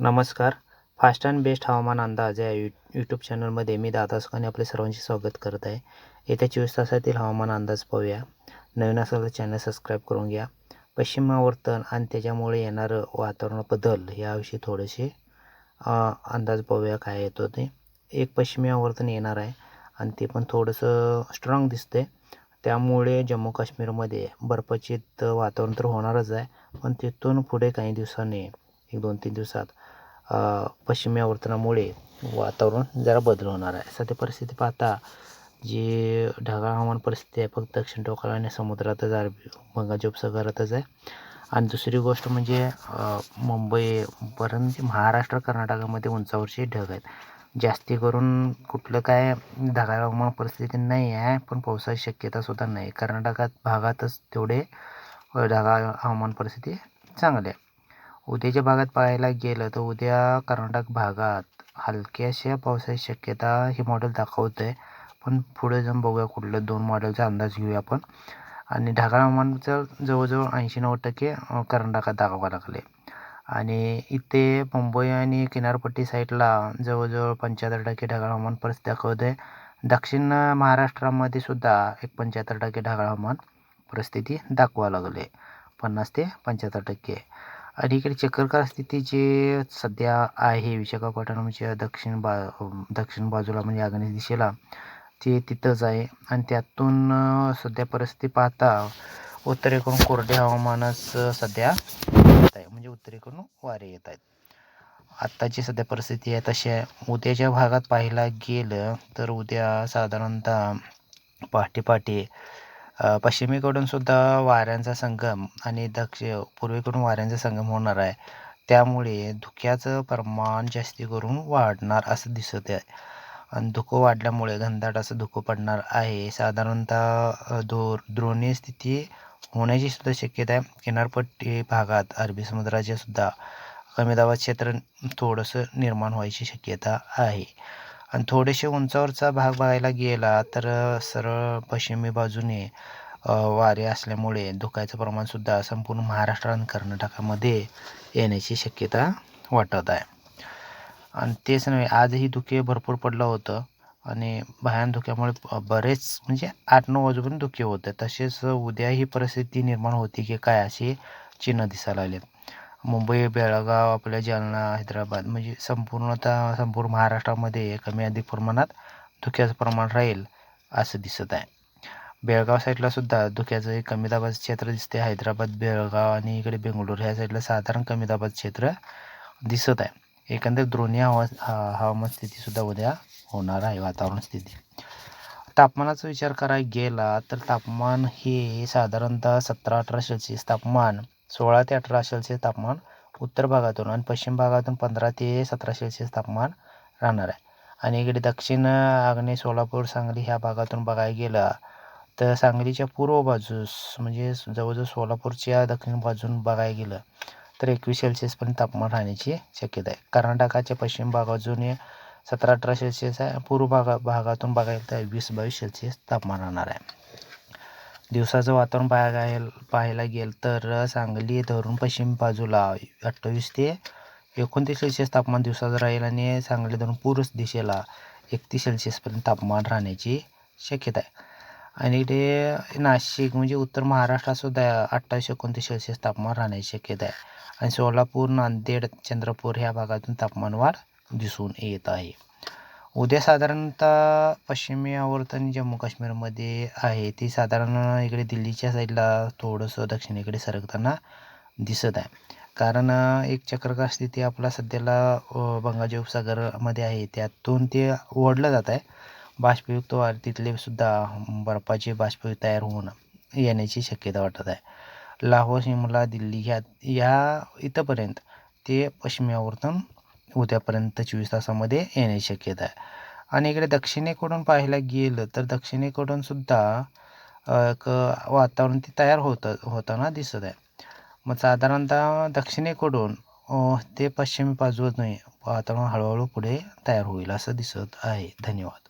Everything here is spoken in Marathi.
नमस्कार. फास्ट अँड बेस्ट हवामान अंदाज या यू यूट्यूब चॅनलमध्ये मी दादा सुखाने आपले सर्वांचे स्वागत करत आहे. येत्या चोवीस तासातील हवामान अंदाज पाहूया. नवीन असेल तर चॅनल सबस्क्राईब करून घ्या. पश्चिमावर्तन आणि त्याच्यामुळे येणारं वातावरण बदल याविषयी थोडेसे अंदाज पाहूया काय येतो ते. एक पश्चिमी आवर्तन येणार आहे आणि ते पण थोडंसं स्ट्रॉंग दिसतंय. त्यामुळे जम्मू काश्मीरमध्ये बर्फाचित वातावरण तर होणारच आहे पण तिथून पुढे काही दिवसांनी एक दोन तीन दिवसात अ, पश्चिमी आवर्तनामुळे वातावरण जरा बदल होणार आहे. सध्या परिस्थिती पाहता जी ढगाळ हवामान परिस्थिती आहे फक्त दक्षिण टोकाला आणि समुद्रातच अरबी बंगालच्या उपसागरातच आहे. आणि दुसरी गोष्ट म्हणजे मुंबई मुंबईपर्यंत महाराष्ट्र कर्नाटकामध्ये उंचावरचे ढग आहेत. जास्ती करून कुठलं काय ढगाळ हवामान परिस्थिती नाही आहे पण पावसाची शक्यतासुद्धा नाही. कर्नाटकात भागातच तेवढे ढगाळ हवामान परिस्थिती चांगली आहे. उद्याच्या भागात पाहायला गेलं तर उद्या कर्नाटक भागात हलक्याशा पावसाची शक्यता हे मॉडेल दाखवतं आहे पण पुढे जाऊन बघूया कुठलं दोन मॉडेलचा अंदाज घेऊया आपण. आणि ढगाळ हवामानचं जवळजवळ ऐंशी नव्वद टक्के कर्नाटकात दाखवा लागले. आणि इथे मुंबई आणि किनारपट्टी साईडला जवळजवळ पंच्याहत्तर टक्के ढगाळ हवामान परिस्थिती दाखवत आहे दक्षिण महाराष्ट्रामध्ये सुद्धा एक पंच्याहत्तर टक्के ढगाळ हवामान परिस्थिती दाखवा लागले. पन्नास ते पंच्याहत्तर टक्के. आणि इकडे चक्करकार स्थिती जी सध्या आहे विशाखापट्टणमच्या म्हणजे दक्षिण बा दक्षिण बाजूला म्हणजे आग्नेय दिशेला ते तिथंच आहे. आणि त्यातून सध्या परिस्थिती पाहता उत्तरेकडून कोरडे हवामानच सध्या येत आहे. म्हणजे उत्तरेकडून वारे येत आहेत. आत्ताची सध्या परिस्थिती आहे तशी आहे. उद्याच्या भागात पाहायला गेलं तर उद्या साधारणतः पहाटे पहाटे पश्चिमेकडूनसुद्धा पश्चिमेकडून सुद्धा वाऱ्यांचा संगम आणि दक्ष पूर्वेकडून वाऱ्यांचा संगम होणार आहे. त्यामुळे धुक्याचं प्रमाण जास्ती करून वाढणार असं दिसत आहे. आणि धुकं वाढल्यामुळे घनदाट असं धुकं पडणार आहे. साधारणतः दो द्रोणीय स्थिती होण्याची सुद्धा शक्यता आहे. किनारपट्टी भागात अरबी समुद्राचे सुद्धा कमी दाबात क्षेत्र थोडंसं निर्माण व्हायची शक्यता आहे. आणि थोडेसे उंचावरचा भाग बघायला गेला तर सरळ पश्चिमी बाजूने वारे असल्यामुळे धुक्याचं प्रमाणसुद्धा संपूर्ण महाराष्ट्र आणि कर्नाटकामध्ये येण्याची शक्यता वाटत आहे. आणि तेच नव्हे आजही धुके भरपूर पडलं होतं आणि भयान धुक्यामुळे बरेच म्हणजे आठ नऊ वाजूपर्यंत धुके होते. तसेच उद्या ही परिस्थिती निर्माण होती की काय असे चिन्ह दिसायला लागले मुंबई बेळगाव आपल्या जालना हैदराबाद म्हणजे संपूर्णतः संपूर्ण महाराष्ट्रामध्ये कमी अधिक प्रमाणात धुक्याचं प्रमाण राहील असं दिसत आहे. बेळगाव साईडला सुद्धा धुक्याचं एक कमी दाबाचं क्षेत्र दिसते हैदराबाद बेळगाव आणि इकडे बेंगळूर ह्या साईडला साधारण कमी दाबाचं क्षेत्र दिसत आहे. एकंदर द्रोणी हवा हवामान स्थितीसुद्धा उद्या होणार आहे वातावरण स्थिती. तापमानाचा विचार करायला गेला तर तापमान हे साधारणतः सतरा अठरा सेल्सिअस तापमान सोळा ते अठरा सेल्सिअस तापमान उत्तर भागातून आणि पश्चिम भागातून पंधरा ते सतरा सेल्सिअस तापमान राहणार आहे. आणि इकडे दक्षिण आग्नेय सोलापूर सांगली ह्या भागातून बघायला गेलं तर सांगलीच्या पूर्व बाजूस म्हणजे जवळजवळ सोलापूरच्या दक्षिण बाजून बघायला गेलं तर एकवीस सेल्सिअसपर्यंत तापमान राहण्याची शक्यता आहे. कर्नाटकाच्या पश्चिम भागातून सतरा अठरा सेल्सिअस आहे. पूर्व भागा भागातून बघायला तर वीस बावीस सेल्सिअस तापमान राहणार आहे. दिवसाचं वातावरण पाहायला पाहायला गेलं तर सांगली धरून पश्चिम बाजूला अठ्ठावीस ते एकोणतीस सेल्सिअस तापमान दिवसाचं राहील आणि सांगली धरून पूर्व दिशेला एकतीस सेल्सिअसपर्यंत तापमान राहण्याची शक्यता आहे. आणि इकडे नाशिक म्हणजे उत्तर महाराष्ट्रातसुद्धा अठ्ठावीस एकोणतीस सेल्सिअस तापमान राहण्याची शक्यता आहे. आणि सोलापूर नांदेड चंद्रपूर ह्या भागातून तापमान वाढ दिसून येत आहे. उद्या साधारणतः पश्चिमी आवर्तन जम्मू काश्मीरमध्ये आहे. ती साधारण इकडे दिल्लीच्या साईडला थोडंसं दक्षिणेकडे सरकताना दिसत आहे. कारण एक चक्रकार स्थिती आपला सध्याला बंगालच्या उपसागरामध्ये आहे. त्यातून ते ओढलं जात आहे. बाष्पयुक्त तिथले सुद्धा बर्फाचे बाष्प तयार होऊन येण्याची शक्यता वाटत आहे. लाहोर शिमला दिल्ली ह्या ह्या इथंपर्यंत ते पश्चिमी आवर्तन उद्यापर्यंत चोवीस तासामध्ये येण्याची शक्यता आहे. आणि इकडे दक्षिणेकडून पाहायला गेलं तर दक्षिणेकडून सुद्धा एक वातावरण ते तयार होतं होताना दिसत आहे. मग साधारणतः दक्षिणेकडून ते पश्चिमी बाजूने वातावरण हळूहळू पुढे तयार होईल असं दिसत आहे. धन्यवाद.